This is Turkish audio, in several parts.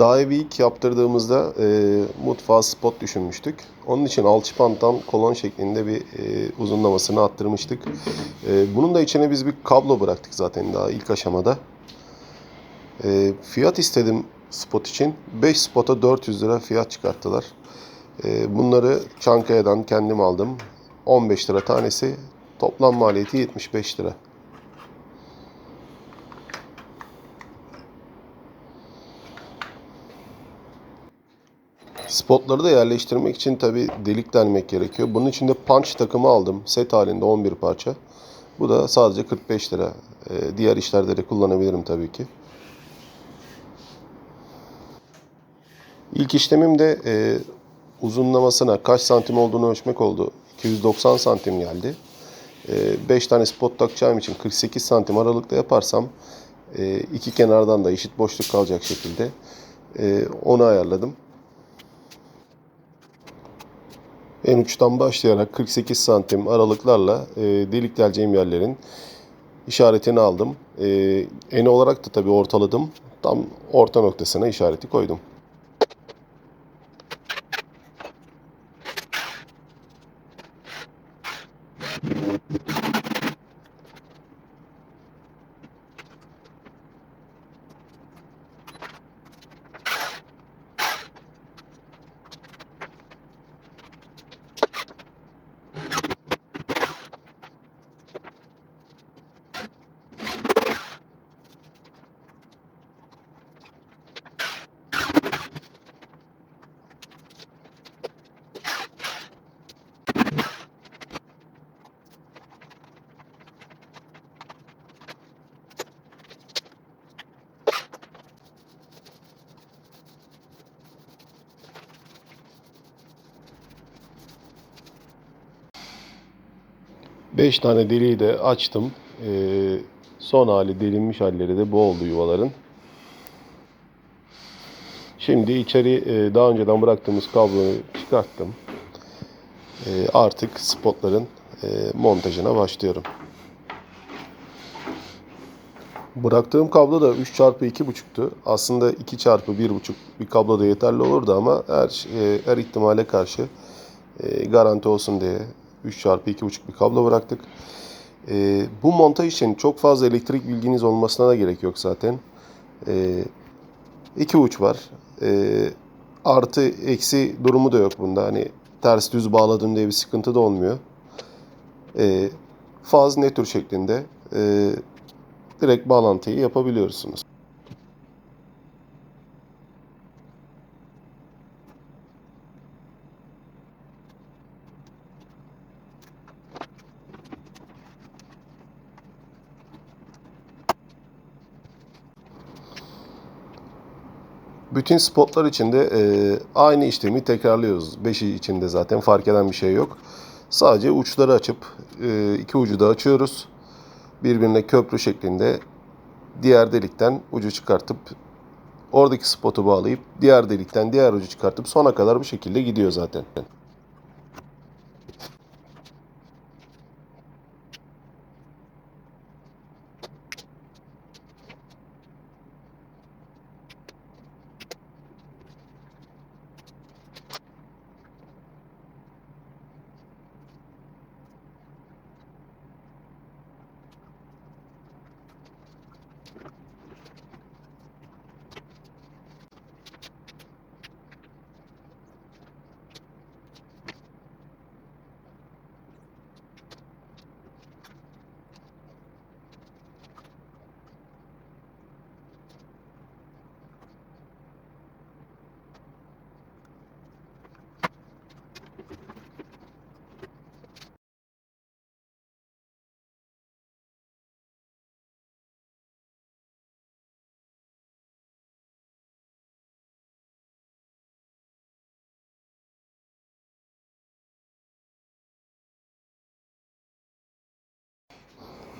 Evi ilk yaptırdığımızda e, mutfağa spot düşünmüştük. Onun için alçıpantan kolon şeklinde bir e, uzunlamasını attırmıştık. E, bunun da içine biz bir kablo bıraktık zaten daha ilk aşamada. E, fiyat istedim spot için. 5 spota 400 lira fiyat çıkarttılar. E, bunları Çankaya'dan kendim aldım. 15 lira tanesi. Toplam maliyeti 75 lira. Spotları da yerleştirmek için tabi delik delmek gerekiyor. Bunun için de punch takımı aldım. Set halinde 11 parça. Bu da sadece 45 lira. Ee, diğer işlerde de kullanabilirim tabii ki. İlk işlemim de e, uzunlamasına kaç santim olduğunu ölçmek oldu. 290 santim geldi. 5 tane spot takacağım için 48 santim aralıkta yaparsam e, iki kenardan da eşit boşluk kalacak şekilde e, onu ayarladım. En uçtan başlayarak 48 santim aralıklarla e, delik deleceğim yerlerin işaretini aldım. E, eni olarak da tabii ortaladım. Tam orta noktasına işareti koydum. Beş tane deliği de açtım. Ee, son hali delinmiş halleri de bu oldu yuvaların. Şimdi içeri e, daha önceden bıraktığımız kabloyu çıkarttım. E, artık spotların e, montajına başlıyorum. Bıraktığım kablo da 3 çarpı 2.5'tu. Aslında 2 çarpı 1.5 bir kablo da yeterli olurdu ama her, e, her ihtimale karşı garanti olsun diye 3 çarpı 2.5 bir kablo bıraktık. E, bu montaj için çok fazla elektrik bilginiz olmasına da gerek yok zaten. E, iki uç var. E, artı eksi durumu da yok bunda. Hani ters düz bağladım diye bir sıkıntı da olmuyor. E, faz netür şeklinde e, direkt bağlantıyı yapabiliyorsunuz. Bütün spotlar için de e, aynı işlemi tekrarlıyoruz. Beşi içinde zaten fark eden bir şey yok. Sadece uçları açıp e, iki ucu da açıyoruz. Birbirine köprü şeklinde diğer delikten ucu çıkartıp oradaki spotu bağlayıp diğer delikten diğer ucu çıkartıp sona kadar bu şekilde gidiyor zaten.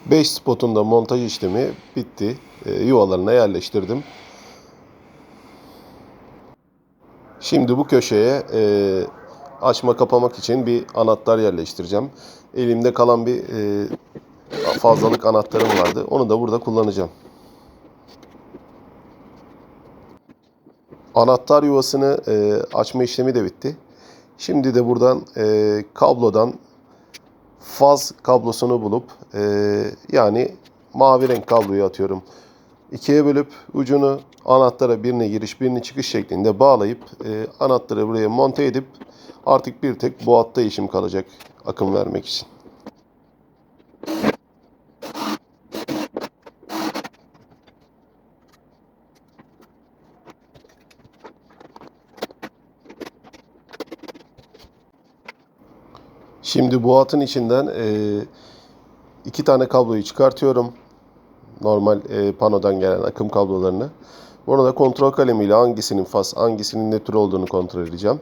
Beş spotun da montaj işlemi bitti. E, yuvalarına yerleştirdim. Şimdi bu köşeye e, açma kapamak için bir anahtar yerleştireceğim. Elimde kalan bir e, fazlalık anahtarım vardı. Onu da burada kullanacağım. Anahtar yuvasını e, açma işlemi de bitti. Şimdi de buradan e, kablodan faz kablosunu bulup e, yani mavi renk kabloyu atıyorum. İkiye bölüp ucunu anahtara birine giriş birine çıkış şeklinde bağlayıp e, anahtarı buraya monte edip artık bir tek bu hatta işim kalacak akım vermek için. Şimdi bu hatın içinden e, iki tane kabloyu çıkartıyorum. Normal e, panodan gelen akım kablolarını. Bunu da kontrol kalemiyle hangisinin faz, hangisinin nötr olduğunu kontrol edeceğim.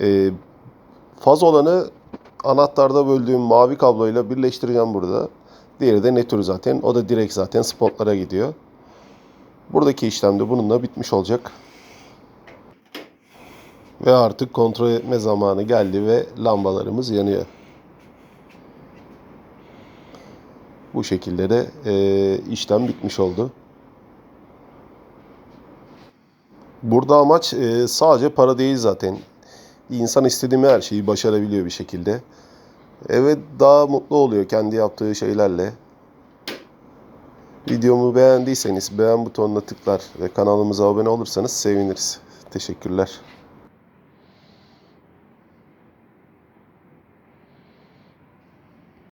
E, faz olanı anahtarda böldüğüm mavi kabloyla birleştireceğim burada. Diğeri de nötr zaten. O da direkt zaten spotlara gidiyor. Buradaki işlem de bununla bitmiş olacak. Ve artık kontrol etme zamanı geldi ve lambalarımız yanıyor. Bu şekilde de e, işlem bitmiş oldu. Burada amaç e, sadece para değil zaten. İnsan istediği her şeyi başarabiliyor bir şekilde. Evet daha mutlu oluyor kendi yaptığı şeylerle. Videomu beğendiyseniz beğen butonuna tıklar ve kanalımıza abone olursanız seviniriz. Teşekkürler.